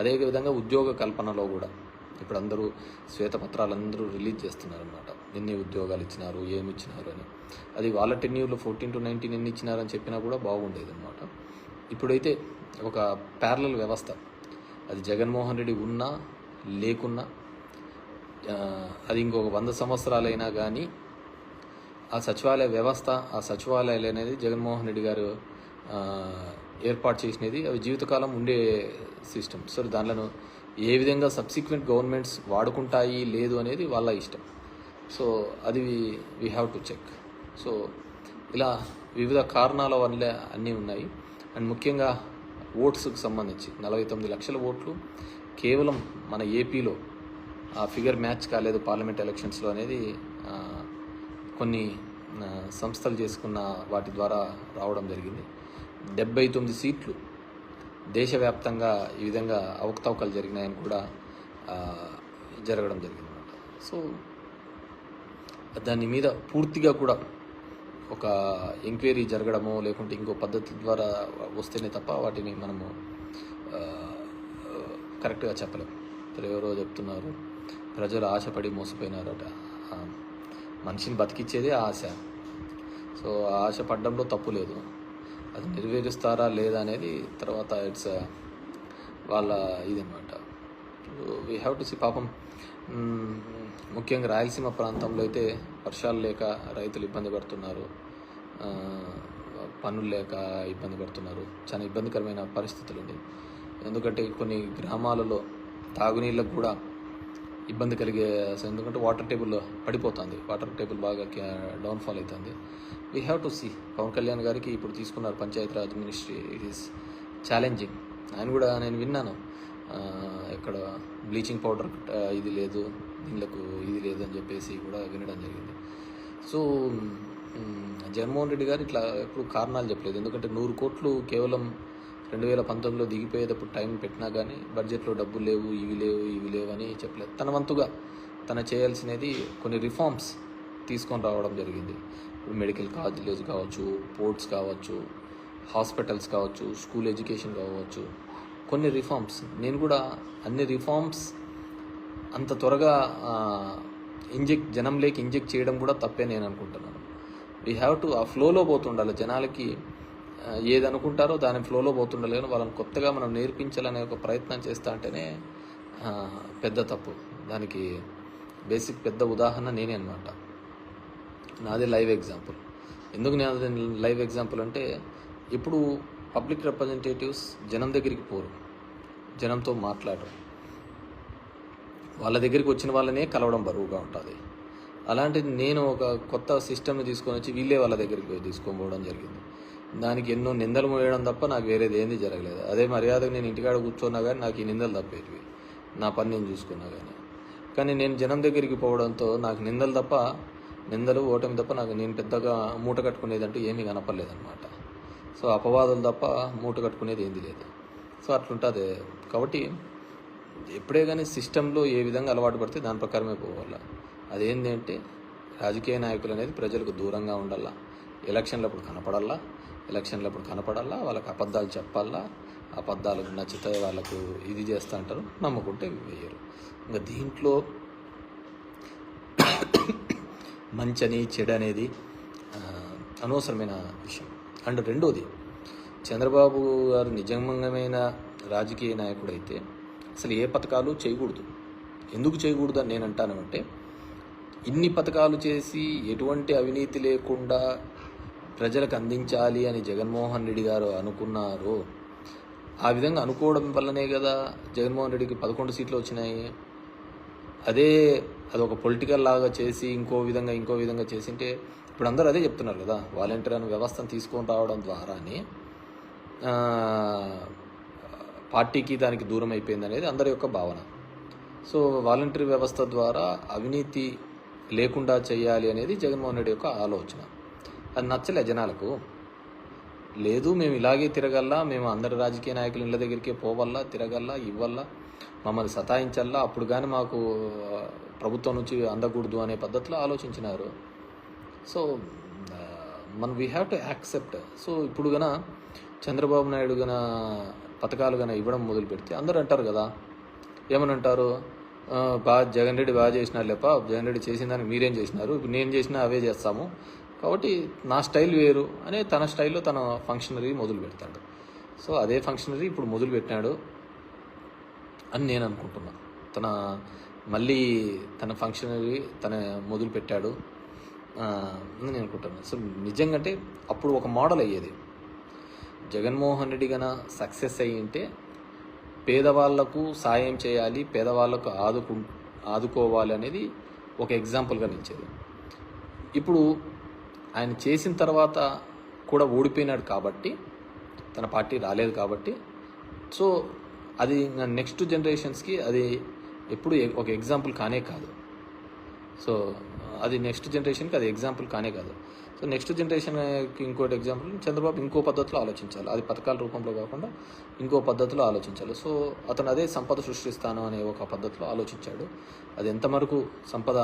అదేవిధంగా ఉద్యోగ కల్పనలో కూడా. ఇప్పుడు అందరూ శ్వేతపత్రాలు అందరూ రిలీజ్ చేస్తున్నారన్నమాట. ఎన్ని ఉద్యోగాలు ఇచ్చినారు ఏమి ఇచ్చినారు అని. అది వాళ్ళ టెన్యూర్లో ఫోర్టీన్ టు నైన్టీన్ ఎన్ని ఇచ్చినారని చెప్పినా కూడా బాగుండేది అనమాట ఇప్పుడైతే ఒక ప్యారలల్ వ్యవస్థ. అది జగన్మోహన్ రెడ్డి ఉన్నా లేకున్నా అది ఇంకొక వంద సంవత్సరాలైనా కానీ ఆ సచివాలయ వ్యవస్థ ఆ సచివాలయాలు అనేది జగన్మోహన్ రెడ్డి గారు ఏర్పాటు చేసినది అవి జీవితకాలం ఉండే సిస్టమ్ సో దానిలో ఏ విధంగా సబ్సిక్వెంట్ గవర్నమెంట్స్ వాడుకుంటాయి లేదు అనేది వాళ్ళ ఇష్టం. సో అది we have to check so ఇలా వివిధ కారణాల వల్ల అన్నీ ఉన్నాయి. అండ్ ముఖ్యంగా ఓట్స్కి సంబంధించి నలభై తొమ్మిది లక్షల ఓట్లు కేవలం మన ఏపీలో ఆ ఫిగర్ మ్యాచ్ కాలేదు పార్లమెంట్ ఎలక్షన్స్లో అనేది కొన్ని సంస్థలు చేసుకున్న వాటి ద్వారా రావడం జరిగింది. డెబ్బై తొమ్మిది సీట్లు దేశవ్యాప్తంగా ఈ విధంగా అవకతవకలు జరిగినాయని కూడా జరగడం జరిగిందన్నమాట. సో దాని మీద పూర్తిగా కూడా ఒక ఎంక్వైరీ జరగడమో లేకుంటే ఇంకో పద్ధతి ద్వారా వస్తేనే తప్ప వాటిని మనము కరెక్ట్గా చెప్పలేము ఇప్పుడు ఎవరో చెప్తున్నారు ప్రజలు ఆశపడి మోసపోయినారట. మనిషిని బతికిచ్చేదే ఆశ. సో ఆ ఆశ పడ్డంలో తప్పు లేదు. నెరవేరుస్తారా లేదా అనేది తర్వాత ఇట్స్ వాళ్ళ ఇది వీ హ్యావ్ టు సి పాపం ముఖ్యంగా రాయలసీమ ప్రాంతంలో అయితే వర్షాలు లేక రైతులు ఇబ్బంది పడుతున్నారు. పనులు లేక ఇబ్బంది పడుతున్నారు. చాలా ఇబ్బందికరమైన పరిస్థితులు ఉంది ఎందుకంటే కొన్ని గ్రామాలలో తాగునీళ్ళకు కూడా ఇబ్బంది కలిగే ఎందుకంటే వాటర్ టేబుల్ పడిపోతుంది. వాటర్ టేబుల్ బాగా డౌన్ఫాల్ అవుతుంది we have to see Pawan Kalyan గారికి ఇప్పుడు తీసుకున్నారు Panchayati Raj ministry. It is challenging ఆయన కూడా నేను విన్నాను. ఇక్కడ బ్లీచింగ్ పౌడర్ ఇది లేదు. నీళ్ళకు ఇది లేదు అని చెప్పేసి కూడా వినడం జరిగింది. సో జగన్మోహన్ రెడ్డి గారు ఇట్లా ఎప్పుడు కారణాలు చెప్పలేదు. ఎందుకంటే నూరు కోట్లు కేవలం రెండు వేల పంతొమ్మిదిలో దిగిపోయేటప్పుడు టైం పెట్టినా కానీ బడ్జెట్లో డబ్బులు లేవు ఇవి లేవు ఇవి లేవు అని చెప్పలేదు. తన వంతుగా తన చేయాల్సినది కొన్ని రిఫార్మ్స్ తీసుకొని రావడం జరిగింది. ఇప్పుడు మెడికల్ కాలేజ్ కావచ్చు పోర్ట్స్ కావచ్చు హాస్పిటల్స్ కావచ్చు స్కూల్ ఎడ్యుకేషన్ కావచ్చు. కొన్ని రిఫార్మ్స్. నేను కూడా అన్ని రిఫార్మ్స్ అంత త్వరగా ఇంజెక్ట్ జనంలోకి ఇంజెక్ట్ చేయడం కూడా తప్పే నేను అనుకుంటున్నాను. వీ హ్యావ్ టు ఆ ఫ్లోలో పోతుండాలి జనాలకి ఏది అనుకుంటారో దాని ఫ్లోలో పోతుండలేను వాళ్ళని కొత్తగా మనం నేర్పించాలనే ఒక ప్రయత్నం చేస్తా అంటేనే పెద్ద తప్పు. దానికి బేసిక్ పెద్ద ఉదాహరణ నేనే అనమాట నాది లైవ్ ఎగ్జాంపుల్. ఎందుకు నేను లైవ్ ఎగ్జాంపుల్ అంటే ఇప్పుడు పబ్లిక్ రిప్రజెంటేటివ్స్ జనం దగ్గరికి పోరు. జనంతో మాట్లాడరు. వాళ్ళ దగ్గరికి వచ్చిన వాళ్ళనే కలవడం బరువుగా ఉంటుంది. అలాంటిది నేను ఒక కొత్త సిస్టమ్ని తీసుకొని వచ్చి వీళ్ళే వాళ్ళ దగ్గరికి తీసుకొని పోవడం జరిగింది. దానికి ఎన్నో నిందలు మోయడం తప్ప నాకు వేరేది ఏంది జరగలేదు. అదే మర్యాదకు నేను ఇంటికాడ కూర్చున్నా కానీ నాకు ఈ నిందలు తప్పేటివి. నా పని నేను చూసుకున్నా కానీ కానీ నేను జనం దగ్గరికి పోవడంతో నాకు నిందలు తప్ప నిందలు ఓటమి తప్ప నాకు నేను పెద్దగా మూట కట్టుకునేదంటూ ఏమీ కనపడలేదన్నమాట. సో అపవాదులు తప్ప మూట కట్టుకునేది ఏంది లేదు. సో అట్లుంటుంది. కాబట్టి ఎప్పుడే కానీ సిస్టంలో ఏ విధంగా అలవాటు పడితే దాని ప్రకారమే పోవాల. అదేంటి అంటే రాజకీయ నాయకులు అనేది ప్రజలకు దూరంగా ఉండాలా. ఎలక్షన్లప్పుడు కనపడాలా ఎలక్షన్లు అప్పుడు కనపడాలా వాళ్ళకి అబద్ధాలు చెప్పాలా అబద్ధాలకు నచ్చితే వాళ్ళకు ఇది చేస్తా అంటారు నమ్ముకుంటే వేయరు. ఇంకా దీంట్లో మంచని చెడు అనేది అనవసరమైన విషయం. అండ్ రెండోది చంద్రబాబు గారు నిజంగమైన రాజకీయ నాయకుడైతే అసలు ఏ పథకాలు చేయకూడదు. ఎందుకు చేయకూడదు అని నేను అంటానంటే ఇన్ని పథకాలు చేసి ఎటువంటి అవినీతి లేకుండా ప్రజలకు అందించాలి అని జగన్మోహన్ రెడ్డి గారు అనుకున్నారు ఆ విధంగా అనుకోవడం వల్లనే కదా జగన్మోహన్ రెడ్డికి పదకొండు సీట్లు వచ్చినాయి. అదే అదొక పొలిటికల్ లాగా చేసి ఇంకో విధంగా ఇంకో విధంగా చేసింటే ఇప్పుడు అందరూ అదే చెప్తున్నారు కదా వాలంటీర్ అనే వ్యవస్థను తీసుకొని రావడం ద్వారానే పార్టీకి దానికి దూరం అయిపోయింది అనేది అందరి యొక్క భావన. సో వాలంటీర్ వ్యవస్థ ద్వారా అవినీతి లేకుండా చేయాలి అనేది జగన్మోహన్ రెడ్డి యొక్క ఆలోచన. అది నచ్చలే జనాలకు. లేదు మేము ఇలాగే తిరగల్లా మేము అందరి రాజకీయ నాయకులు ఇళ్ళ దగ్గరికే పోవల్లా తిరగల్లా ఇవ్వల్లా మమ్మల్ని సతాయించల్లా అప్పుడు కానీ మాకు ప్రభుత్వం నుంచి అందకూడదు అనే పద్ధతిలో ఆలోచించినారు. సో మనం we have to accept so ఇప్పుడు గన చంద్రబాబు నాయుడు గన పథకాలు గన ఇవ్వడం మొదలు పెడితే అందరూ అంటారు కదా ఏమని అంటారు బాగా జగన్ రెడ్డి బాగా చేసినారు లేప జగన్ రెడ్డి చేసిన దానికి మీరేం చేసినారు? ఇప్పుడు నేను చేసినా అవే చేస్తాము. కాబట్టి నా స్టైల్ వేరు అనే తన స్టైల్లో తన ఫంక్షనరీ మొదలు పెడతాడు. సో అదే ఫంక్షనరీ ఇప్పుడు మొదలు పెట్టినాడు అని నేను అనుకుంటున్నా. తన మళ్ళీ తన ఫంక్షనరీ తన మొదలు పెట్టాడు అని నేను అనుకుంటున్నాను సో నిజంగా అంటే అప్పుడు ఒక మోడల్ అయ్యేది. జగన్మోహన్ రెడ్డి గన సక్సెస్ అయ్యి ఉంటే పేదవాళ్ళకు సాయం చేయాలి పేదవాళ్ళకు ఆదుకు ఆదుకోవాలి అనేది ఒక ఎగ్జాంపుల్గా నిలిచేది. ఇప్పుడు ఆయన చేసిన తర్వాత కూడా ఓడిపోయినాడు కాబట్టి తన పార్టీ రాలేదు కాబట్టి. సో అది నెక్స్ట్ జనరేషన్స్కి అది ఎప్పుడు ఒక ఎగ్జాంపుల్ కానే కాదు. సో అది నెక్స్ట్ జనరేషన్కి అది ఎగ్జాంపుల్ కానే కాదు. సో నెక్స్ట్ జనరేషన్కి ఇంకోటి ఎగ్జాంపుల్ చంద్రబాబు ఇంకో పద్ధతిలో ఆలోచించాలి. అది పథకాల రూపంలో కాకుండా ఇంకో పద్ధతిలో ఆలోచించాలి. సో అతను అదే సంపద సృష్టిస్తాను అనే ఒక పద్ధతిలో ఆలోచించాడు. అది ఎంతవరకు సంపద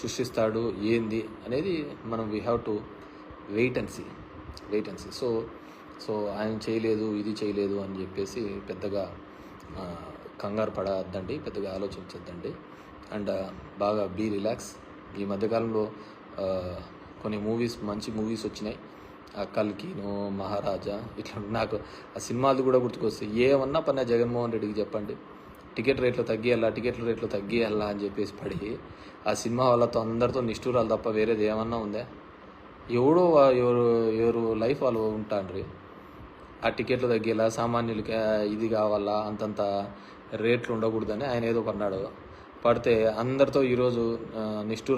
సృష్టిస్తాడు ఏంది అనేది మనం we have to wait and see wait and see so so ఆయన చేయలేదు ఇది చేయలేదు అని చెప్పేసి పెద్దగా కంగారు పడద్దండి పెద్దగా ఆలోచించద్దండి. అండ్ బాగా బీ రిలాక్స్ ఈ మధ్యకాలంలో కొన్ని మూవీస్ మంచి మూవీస్ వచ్చినాయి. ఆ కల్కిను మహారాజా ఇట్లా నాకు ఆ సినిమాలు కూడా గుర్తుకొస్తాయి. ఏమన్నా పన్నా జగన్మోహన్ రెడ్డికి చెప్పండి. టికెట్ రేట్లు తగ్గియాలా టికెట్ల రేట్లు తగ్గియాలా అని చెప్పేసి పడి ఆ సినిమా వాళ్ళతో అందరితో నిష్ఠూరాలు తప్ప వేరేది ఏమన్నా ఉందా? ఎవడో ఎవరు ఎవరు లైఫ్ వాళ్ళు ఉంటాండ్రి. ఆ టికెట్లు తగ్గేలా సామాన్యులకి ఇది కావాలా అంతంత రేట్లు ఉండకూడదని ఆయన ఏదో కొన్నాడు. పడితే అందరితో ఈరోజు నిష్ఠూర